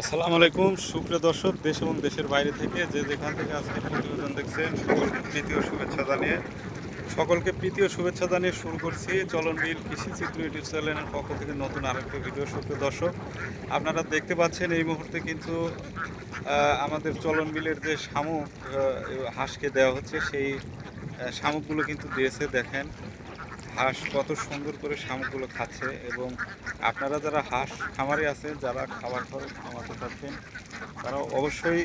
আসসালামু আলাইকুম, সুপ্রিয় দর্শক, দেশ এবং দেশের বাইরে থেকে যে যেখান থেকে আজকে প্রতিবেদন দেখছেন, সকলকে প্রীতীয় শুভেচ্ছা জানিয়ে, সকলকে প্রীতীয় শুভেচ্ছা জানিয়ে শুরু করছি চলন বিল কৃষি চিত্র ইউটিউব চ্যানেলের পক্ষ থেকে নতুন আরেকটা ভিডিও। সুপ্রিয় দর্শক, আপনারা দেখতে পাচ্ছেন এই মুহূর্তে কিন্তু আমাদের চলন বিলের যে শামুক হাঁসকে দেওয়া হচ্ছে, সেই শামুকগুলো কিন্তু দিয়েছে, দেখেন। হাঁস কত সুন্দর করে শামুকগুলো খাচ্ছে এবং আপনারা যারা হাঁস খামারে আছেন যারা খাবার খরচ কমাতে চাচ্ছেন তারা অবশ্যই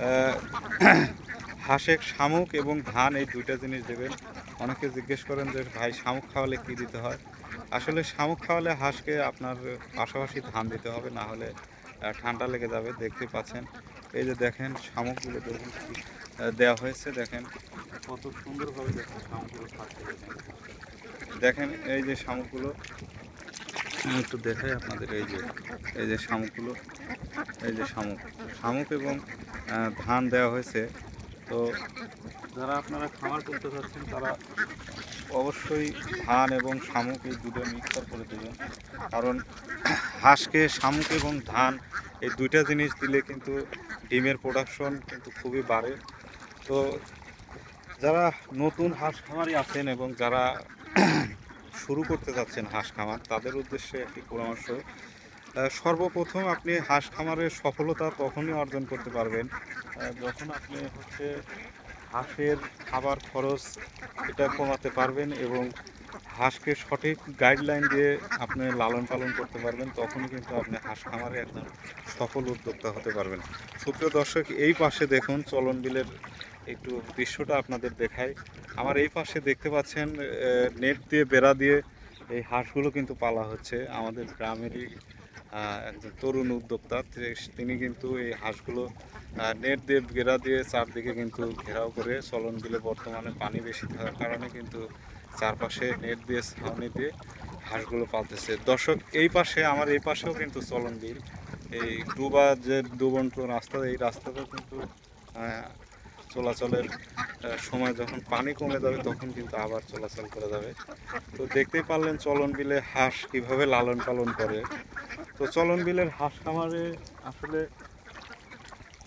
আহ, হাঁসে শামুক এবং ধান এই দুইটা জিনিস দেবেন। অনেকে জিজ্ঞেস করেন যে ভাই শামুক খাওয়ালে কি দিতে হয়? আসলে শামুক খাওয়ালে হাঁসকে আপনার পাশাপাশি ধান দিতে হবে না হলে ঠান্ডা লেগে যাবে দেখতে পাচ্ছেন। এই যে দেখেন শামুকগুলো দেখুন দেওয়া হয়েছে দেখেন। কত সুন্দরভাবে দেখেন শামুকগুলো দেখেন দেখেন এই যে শামুকগুলো। আমি একটু দেখাই আপনাদের এই যে এই যে শামুকগুলো এই যে শামুক। শামুক এবং ধান দেওয়া হয়েছে। তো যারা আপনারা খামার করতে চাচ্ছেন তারা অবশ্যই ধান এবং শামুক এই দুটো মিক্সার করে দেবেন। কারণ হাঁসকে শামুক এবং ধান এই দুইটা জিনিস দিলে কিন্তু ডিমের প্রোডাকশন কিন্তু খুবই বাড়ে। তো যারা নতুন হাঁস খামারি আছেন এবং যারা শুরু করতে যাচ্ছেন হাঁস খামার, তাদের উদ্দেশ্যে একটি পরামর্শ সর্বপ্রথম আপনি হাঁস খামারের সফলতা তখনই অর্জন করতে পারবেন যখন আপনি হচ্ছে হাঁসের খাবার খরচ এটা কমাতে পারবেন এবং হাঁসকে সঠিক গাইডলাইন দিয়ে আপনি লালন পালন করতে পারবেন, তখনই কিন্তু আপনি হাঁস খামারে একজন সফল উদ্যোক্তা হতে পারবেন। সুপ্রিয় দর্শক, এই পাশে দেখুন চলন বিলের একটু দৃশ্যটা আপনাদের দেখাই। আমার এই পাশে দেখতে পাচ্ছেন নেট দিয়ে, বেড়া দিয়ে এই হাঁসগুলো কিন্তু পালা হচ্ছে আমাদের গ্রামেরই একজন তরুণ উদ্যোক্তা। তিনি কিন্তু এই হাঁসগুলো নেট দিয়ে, বেড়া দিয়ে চারদিকে কিন্তু ঘেরাও করে চলন বিলে বর্তমানে পানি বেশি থাকার কারণে কিন্তু চারপাশে নেট দিয়ে, ছাউনি দিয়ে হাঁসগুলো পালতেছে। দর্শক, এই পাশে, আমার এই পাশেও কিন্তু চলন বিল। এই ডুবা যে ডুবন্ত রাস্তা, এই রাস্তাতেও কিন্তু চলাচলের সময় যখন পানি কমে যাবে তখন কিন্তু আবার চলাচল করে যাবে। তো দেখতেই পারলেন চলন বিলে হাঁস কীভাবে লালন পালন করে। তো চলন বিলের হাঁস খামারে আসলে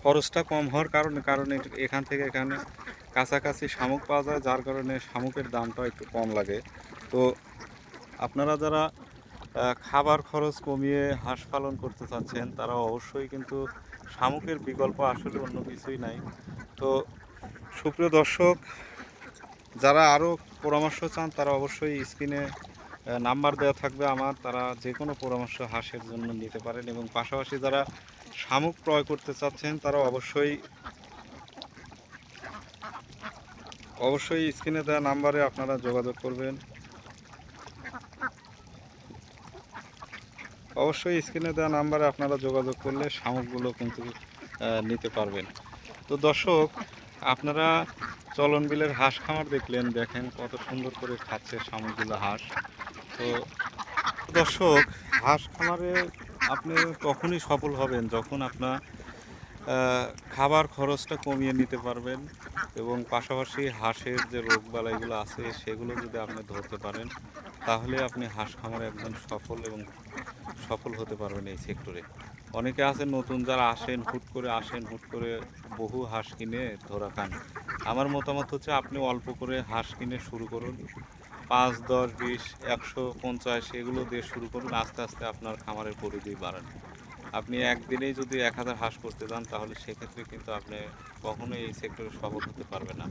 খরচটা কম হওয়ার কারণে, কারণ এখান থেকে এখানে কাছাকাছি শামুক পাওয়া যায়, যার কারণে শামুকের দামটা একটু কম লাগে। তো আপনারা যারা খাবার খরচ কমিয়ে হাঁস পালন করতে চাচ্ছেন, তারা অবশ্যই কিন্তু শামুকের বিকল্প আসলে অন্য কিছুই নাই। তো সুপ্রিয় দর্শক, যারা আরও পরামর্শ চান, তারা অবশ্যই স্ক্রিনে নাম্বার দেওয়া থাকবে আমার। তারা যে কোনো পরামর্শ হাঁসের জন্য নিতে পারেন এবং পাশাপাশি যারা শামুক ক্রয় করতে চাচ্ছেন, তারা অবশ্যই অবশ্যই স্ক্রিনে দেওয়া নাম্বারে আপনারা যোগাযোগ করবেন। অবশ্যই স্ক্রিনে দেওয়া নাম্বারে আপনারা যোগাযোগ করলে শামুকগুলো কিন্তু নিতে পারবেন। তো দর্শক, আপনারা চলন বিলের হাঁস খামার দেখলেন, দেখেন কত সুন্দর করে খাচ্ছে শামুকগুলো হাঁস। তো দর্শক, হাঁস খামারে আপনি তখনই সফল হবেন যখন আপনার খাবার খরচটা কমিয়ে নিতে পারবেন এবং পাশাপাশি হাঁসের যে রোগবালাইগুলো আছে, সেগুলো যদি আপনি ধরতে পারেন, তাহলে আপনি হাঁস খামারে একজন সফল এবং সফল হতে পারবেন এই সেক্টরে অনেকে আছেন নতুন, যারা আসেন, হুট করে আসেন, হুট করে বহু হাঁস কিনে ধরা খান। আমার মতামত হচ্ছে আপনি অল্প করে হাঁস কিনে শুরু করুন। পাঁচ, দশ, বিশ, একশো, পঞ্চাশ এগুলো দিয়ে শুরু করুন, আস্তে আস্তে আপনার খামারের পরিধি বাড়ান। আপনি একদিনেই যদি এক হাজার হাঁস করতে যান, তাহলে সেক্ষেত্রে কিন্তু আপনি কখনোই এই সেক্টরে সফল হতে পারবেন না।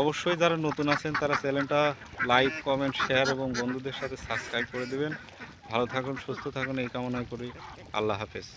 অবশ্যই যারা নতুন আছেন, তারা চ্যানেলটা লাইক কমেন্ট শেয়ার এবং বন্ধুদের সাথে সাবস্ক্রাইব করে দেবেন। ভালো থাকুন, সুস্থ থাকুন, এই কামনা করি। আল্লাহ হাফেজ।